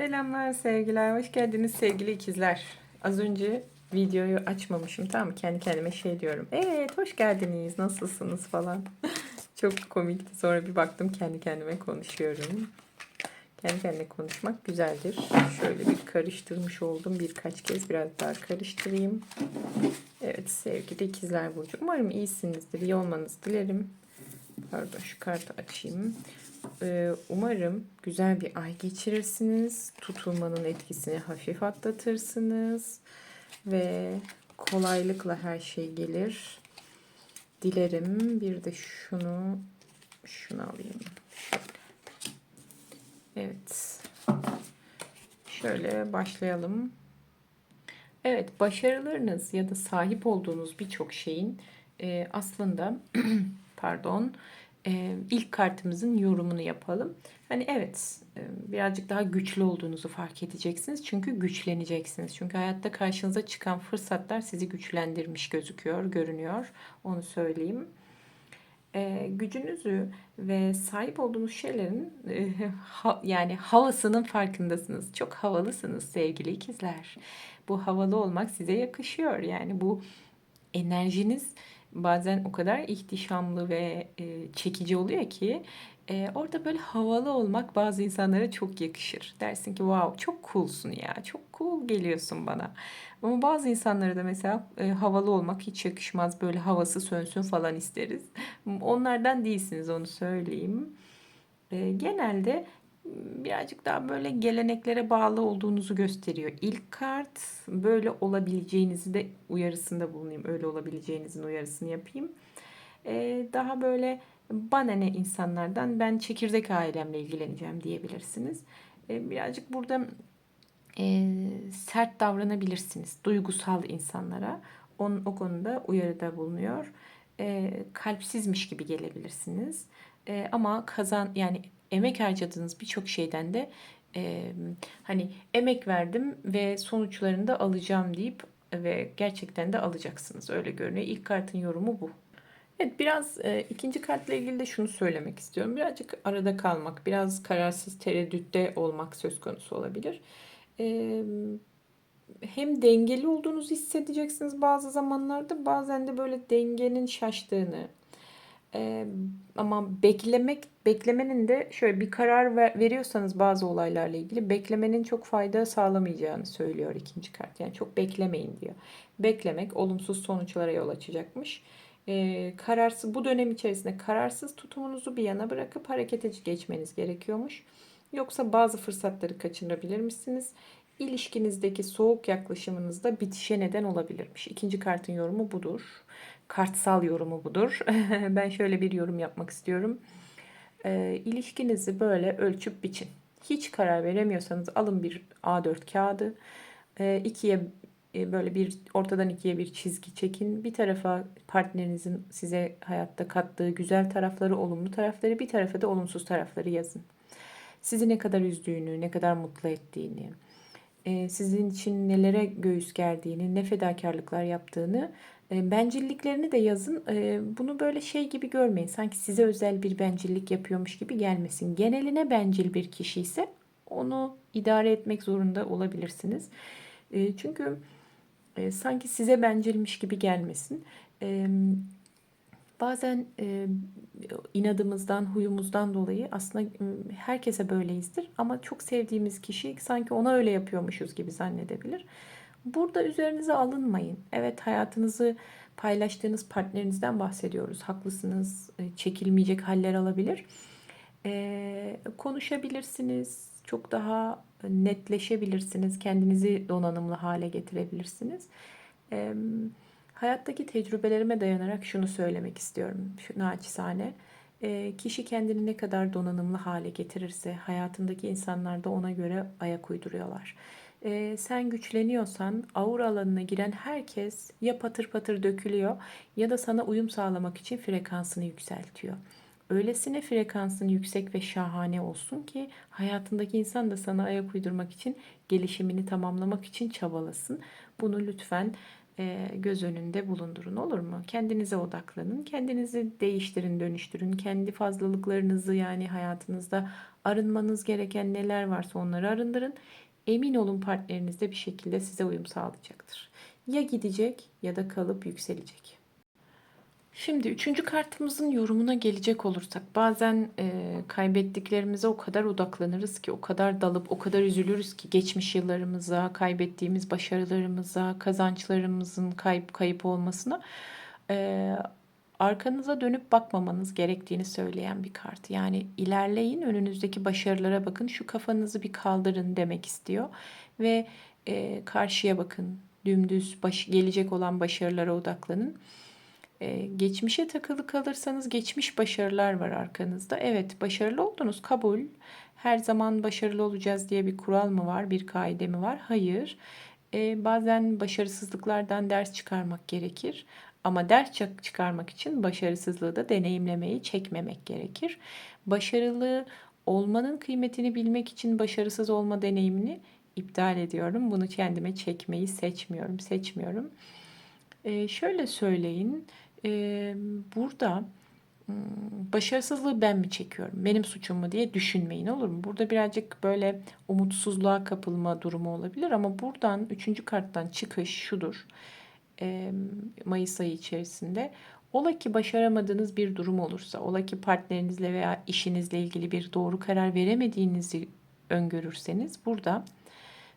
Selamlar sevgiler. Hoş geldiniz sevgili ikizler. Az önce videoyu açmamışım tamam mı? Kendi kendime şey diyorum. Evet hoş geldiniz. Nasılsınız falan. Çok komikti. Sonra bir baktım kendi kendime konuşuyorum. Kendi kendine konuşmak güzeldir. Şöyle bir karıştırmış oldum birkaç kez. Biraz daha karıştırayım. Evet sevgili ikizler burcu. Umarım iyisinizdir. iyi olmanızı dilerim. Pardon şu kartı açayım. Ee, umarım güzel bir ay geçirirsiniz. Tutulmanın etkisini hafif atlatırsınız. Ve kolaylıkla her şey gelir. Dilerim. Bir de şunu şunu alayım. Evet. Şöyle başlayalım. Evet, başarılarınız ya da sahip olduğunuz birçok şeyin e, aslında pardon e, ilk kartımızın yorumunu yapalım. Hani evet e, birazcık daha güçlü olduğunuzu fark edeceksiniz. Çünkü güçleneceksiniz. Çünkü hayatta karşınıza çıkan fırsatlar sizi güçlendirmiş gözüküyor, görünüyor. Onu söyleyeyim. E, gücünüzü ve sahip olduğunuz şeylerin e, ha, yani havasının farkındasınız. Çok havalısınız sevgili ikizler. Bu havalı olmak size yakışıyor. Yani bu enerjiniz bazen o kadar ihtişamlı ve e, çekici oluyor ki e, orada böyle havalı olmak bazı insanlara çok yakışır. Dersin ki wow çok coolsun ya çok cool geliyorsun bana. Ama bazı insanlara da mesela e, havalı olmak hiç yakışmaz böyle havası sönsün falan isteriz. Onlardan değilsiniz onu söyleyeyim. E, genelde birazcık daha böyle geleneklere bağlı olduğunuzu gösteriyor. İlk kart böyle olabileceğinizi de uyarısında bulunayım. Öyle olabileceğinizin uyarısını yapayım. Ee, daha böyle bana ne insanlardan ben çekirdek ailemle ilgileneceğim diyebilirsiniz. Ee, birazcık burada e, sert davranabilirsiniz duygusal insanlara. Onun, o konuda uyarıda bulunuyor. E, kalpsizmiş gibi gelebilirsiniz. E, ama kazan yani emek harcadığınız birçok şeyden de e, hani emek verdim ve sonuçlarını da alacağım deyip ve gerçekten de alacaksınız. Öyle görünüyor. İlk kartın yorumu bu. Evet biraz e, ikinci kartla ilgili de şunu söylemek istiyorum. Birazcık arada kalmak, biraz kararsız tereddütte olmak söz konusu olabilir. E, hem dengeli olduğunuzu hissedeceksiniz bazı zamanlarda, bazen de böyle dengenin şaştığını, ee, ama beklemek beklemenin de şöyle bir karar ver, veriyorsanız bazı olaylarla ilgili beklemenin çok fayda sağlamayacağını söylüyor ikinci kart. Yani çok beklemeyin diyor. Beklemek olumsuz sonuçlara yol açacakmış. Ee, kararsız bu dönem içerisinde kararsız tutumunuzu bir yana bırakıp harekete geçmeniz gerekiyormuş. Yoksa bazı fırsatları kaçırabilir misiniz? İlişkinizdeki soğuk yaklaşımınızda bitişe neden olabilirmiş. İkinci kartın yorumu budur kartsal yorumu budur. ben şöyle bir yorum yapmak istiyorum. E, ilişkinizi böyle ölçüp biçin. Hiç karar veremiyorsanız alın bir A4 kağıdı. E, ikiye böyle bir ortadan ikiye bir çizgi çekin. Bir tarafa partnerinizin size hayatta kattığı güzel tarafları, olumlu tarafları, bir tarafa da olumsuz tarafları yazın. Sizi ne kadar üzdüğünü, ne kadar mutlu ettiğini, sizin için nelere göğüs gerdiğini, ne fedakarlıklar yaptığını e, bencilliklerini de yazın. E, bunu böyle şey gibi görmeyin. Sanki size özel bir bencillik yapıyormuş gibi gelmesin. Geneline bencil bir kişi ise onu idare etmek zorunda olabilirsiniz. E, çünkü sanki size bencilmiş gibi gelmesin. Bazen inadımızdan, huyumuzdan dolayı aslında herkese böyleyizdir. Ama çok sevdiğimiz kişi sanki ona öyle yapıyormuşuz gibi zannedebilir. Burada üzerinize alınmayın. Evet hayatınızı paylaştığınız partnerinizden bahsediyoruz. Haklısınız. E, çekilmeyecek haller alabilir. Ee, konuşabilirsiniz. Çok daha netleşebilirsiniz. Kendinizi donanımlı hale getirebilirsiniz. Ee, hayattaki tecrübelerime dayanarak şunu söylemek istiyorum. Şu naçizane. E, kişi kendini ne kadar donanımlı hale getirirse hayatındaki insanlar da ona göre ayak uyduruyorlar e, sen güçleniyorsan aura alanına giren herkes ya patır patır dökülüyor ya da sana uyum sağlamak için frekansını yükseltiyor. Öylesine frekansın yüksek ve şahane olsun ki hayatındaki insan da sana ayak uydurmak için gelişimini tamamlamak için çabalasın. Bunu lütfen göz önünde bulundurun olur mu? Kendinize odaklanın. Kendinizi değiştirin, dönüştürün. Kendi fazlalıklarınızı yani hayatınızda arınmanız gereken neler varsa onları arındırın. Emin olun partneriniz de bir şekilde size uyum sağlayacaktır. Ya gidecek ya da kalıp yükselecek. Şimdi üçüncü kartımızın yorumuna gelecek olursak bazen e, kaybettiklerimize o kadar odaklanırız ki o kadar dalıp o kadar üzülürüz ki geçmiş yıllarımıza, kaybettiğimiz başarılarımıza, kazançlarımızın kayıp kayıp olmasına e, arkanıza dönüp bakmamanız gerektiğini söyleyen bir kart. Yani ilerleyin, önünüzdeki başarılara bakın, şu kafanızı bir kaldırın demek istiyor ve e, karşıya bakın, dümdüz baş, gelecek olan başarılara odaklanın. Ee, geçmişe takılı kalırsanız geçmiş başarılar var arkanızda. Evet başarılı oldunuz kabul. Her zaman başarılı olacağız diye bir kural mı var, bir kaide mi var? Hayır. Ee, bazen başarısızlıklardan ders çıkarmak gerekir. Ama ders çıkarmak için başarısızlığı da deneyimlemeyi çekmemek gerekir. Başarılı olmanın kıymetini bilmek için başarısız olma deneyimini iptal ediyorum. Bunu kendime çekmeyi seçmiyorum, seçmiyorum. Ee, şöyle söyleyin, e, burada başarısızlığı ben mi çekiyorum, benim suçum mu diye düşünmeyin olur mu? Burada birazcık böyle umutsuzluğa kapılma durumu olabilir ama buradan üçüncü karttan çıkış şudur. E, Mayıs ayı içerisinde Ola ki başaramadığınız bir durum olursa, ola ki partnerinizle veya işinizle ilgili bir doğru karar veremediğinizi öngörürseniz burada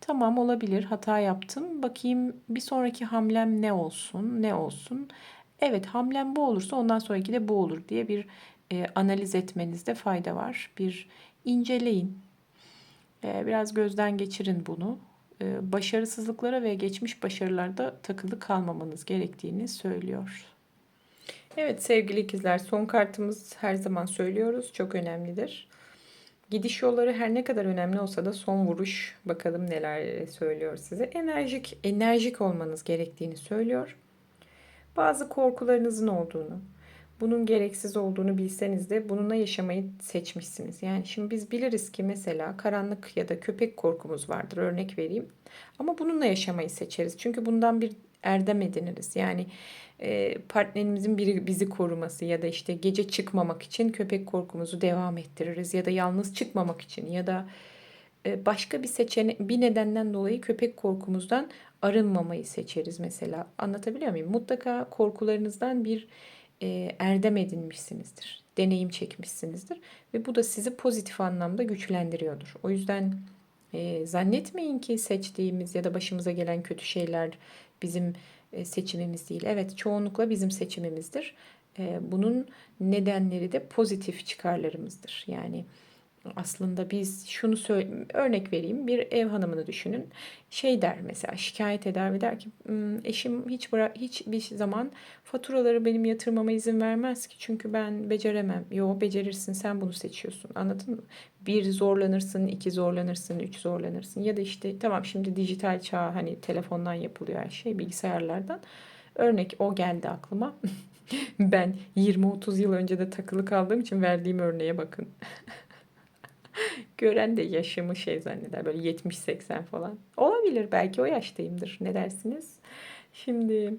tamam olabilir hata yaptım. Bakayım bir sonraki hamlem ne olsun, ne olsun. Evet hamlem bu olursa ondan sonraki de bu olur diye bir e, analiz etmenizde fayda var. Bir inceleyin. E, biraz gözden geçirin bunu. E, başarısızlıklara ve geçmiş başarılarda takılı kalmamanız gerektiğini söylüyor. Evet sevgili ikizler son kartımız her zaman söylüyoruz çok önemlidir. Gidiş yolları her ne kadar önemli olsa da son vuruş bakalım neler söylüyor size. Enerjik enerjik olmanız gerektiğini söylüyor bazı korkularınızın olduğunu, bunun gereksiz olduğunu bilseniz de bununla yaşamayı seçmişsiniz. Yani şimdi biz biliriz ki mesela karanlık ya da köpek korkumuz vardır örnek vereyim. Ama bununla yaşamayı seçeriz. Çünkü bundan bir erdem ediniriz. Yani e, partnerimizin biri bizi koruması ya da işte gece çıkmamak için köpek korkumuzu devam ettiririz ya da yalnız çıkmamak için ya da e, başka bir seçene bir nedenden dolayı köpek korkumuzdan arınmamayı seçeriz mesela. Anlatabiliyor muyum? Mutlaka korkularınızdan bir e, erdem edinmişsinizdir. Deneyim çekmişsinizdir. Ve bu da sizi pozitif anlamda güçlendiriyordur. O yüzden e, zannetmeyin ki seçtiğimiz ya da başımıza gelen kötü şeyler bizim e, seçimimiz değil. Evet çoğunlukla bizim seçimimizdir. E, bunun nedenleri de pozitif çıkarlarımızdır. Yani aslında biz şunu örnek vereyim bir ev hanımını düşünün şey der mesela şikayet eder ve der ki hmm, eşim hiç bırak hiçbir zaman faturaları benim yatırmama izin vermez ki çünkü ben beceremem. Yo becerirsin sen bunu seçiyorsun anladın mı? Bir zorlanırsın, iki zorlanırsın, üç zorlanırsın ya da işte tamam şimdi dijital çağ hani telefondan yapılıyor her şey bilgisayarlardan. Örnek o geldi aklıma. ben 20-30 yıl önce de takılı kaldığım için verdiğim örneğe bakın. Gören de yaşımı şey zanneder böyle 70-80 falan. Olabilir belki o yaştayımdır. Ne dersiniz? Şimdi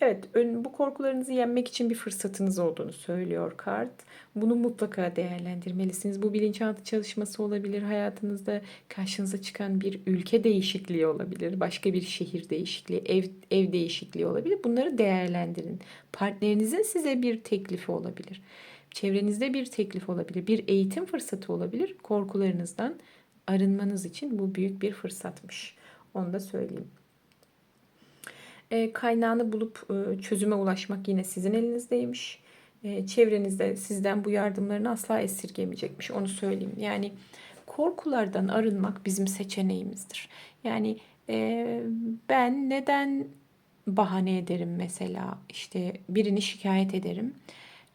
evet bu korkularınızı yenmek için bir fırsatınız olduğunu söylüyor kart. Bunu mutlaka değerlendirmelisiniz. Bu bilinçaltı çalışması olabilir. Hayatınızda karşınıza çıkan bir ülke değişikliği olabilir. Başka bir şehir değişikliği, ev, ev değişikliği olabilir. Bunları değerlendirin. Partnerinizin size bir teklifi olabilir. Çevrenizde bir teklif olabilir, bir eğitim fırsatı olabilir. Korkularınızdan arınmanız için bu büyük bir fırsatmış. Onu da söyleyeyim. E, kaynağını bulup e, çözüme ulaşmak yine sizin elinizdeymiş. E, çevrenizde sizden bu yardımlarını asla esirgemeyecekmiş. Onu söyleyeyim. Yani korkulardan arınmak bizim seçeneğimizdir. Yani e, ben neden bahane ederim mesela işte birini şikayet ederim.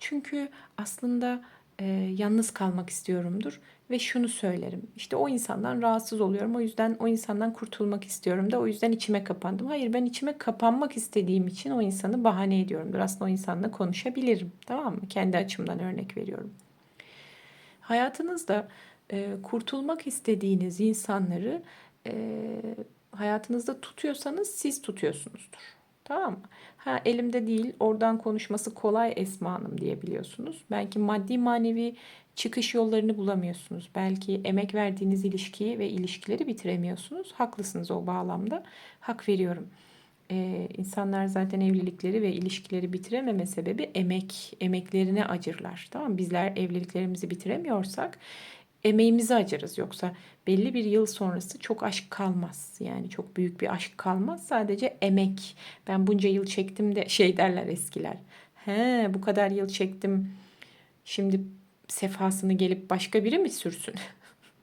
Çünkü aslında e, yalnız kalmak istiyorumdur ve şunu söylerim. İşte o insandan rahatsız oluyorum. O yüzden o insandan kurtulmak istiyorum da o yüzden içime kapandım. Hayır ben içime kapanmak istediğim için o insanı bahane ediyorumdur. Aslında o insanla konuşabilirim. Tamam mı? Kendi açımdan örnek veriyorum. Hayatınızda e, kurtulmak istediğiniz insanları e, hayatınızda tutuyorsanız siz tutuyorsunuzdur. Tamam mı? Ha elimde değil, oradan konuşması kolay Esma Hanım diyebiliyorsunuz. Belki maddi manevi çıkış yollarını bulamıyorsunuz. Belki emek verdiğiniz ilişkiyi ve ilişkileri bitiremiyorsunuz. Haklısınız o bağlamda. Hak veriyorum. Ee, insanlar zaten evlilikleri ve ilişkileri bitirememe sebebi emek, emeklerine acırlar. Tamam? Bizler evliliklerimizi bitiremiyorsak emeğimizi acırız. Yoksa belli bir yıl sonrası çok aşk kalmaz. Yani çok büyük bir aşk kalmaz. Sadece emek. Ben bunca yıl çektim de şey derler eskiler. He bu kadar yıl çektim. Şimdi sefasını gelip başka biri mi sürsün?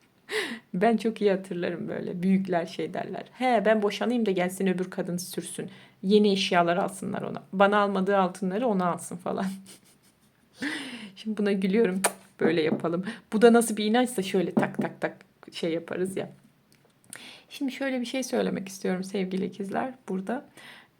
ben çok iyi hatırlarım böyle. Büyükler şey derler. He ben boşanayım da gelsin öbür kadın sürsün. Yeni eşyalar alsınlar ona. Bana almadığı altınları ona alsın falan. Şimdi buna gülüyorum. Böyle yapalım. Bu da nasıl bir inançsa şöyle tak tak tak şey yaparız ya. Şimdi şöyle bir şey söylemek istiyorum sevgili ikizler burada.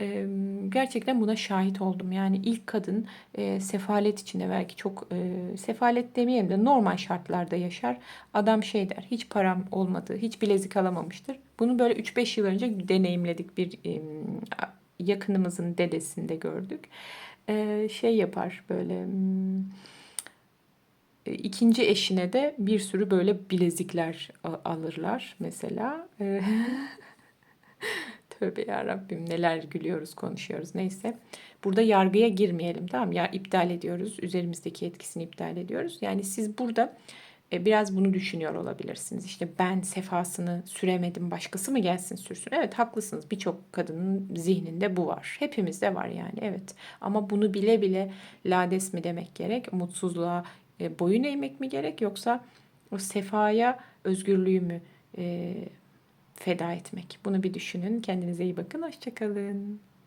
Ee, gerçekten buna şahit oldum. Yani ilk kadın e, sefalet içinde belki çok e, sefalet demeyelim de normal şartlarda yaşar. Adam şey der hiç param olmadı, hiç bilezik alamamıştır. Bunu böyle 3-5 yıl önce deneyimledik bir e, yakınımızın dedesinde gördük. E, şey yapar böyle... E, ikinci eşine de bir sürü böyle bilezikler alırlar mesela. E, Tövbe ya Rabbim neler gülüyoruz konuşuyoruz neyse. Burada yargıya girmeyelim tamam ya iptal ediyoruz. Üzerimizdeki etkisini iptal ediyoruz. Yani siz burada e, biraz bunu düşünüyor olabilirsiniz. İşte ben sefasını süremedim başkası mı gelsin sürsün. Evet haklısınız birçok kadının zihninde bu var. Hepimizde var yani evet. Ama bunu bile bile lades mi demek gerek? Mutsuzluğa e, boyun eğmek mi gerek yoksa o sefaya özgürlüğü mü e, feda etmek? Bunu bir düşünün. Kendinize iyi bakın. Hoşçakalın.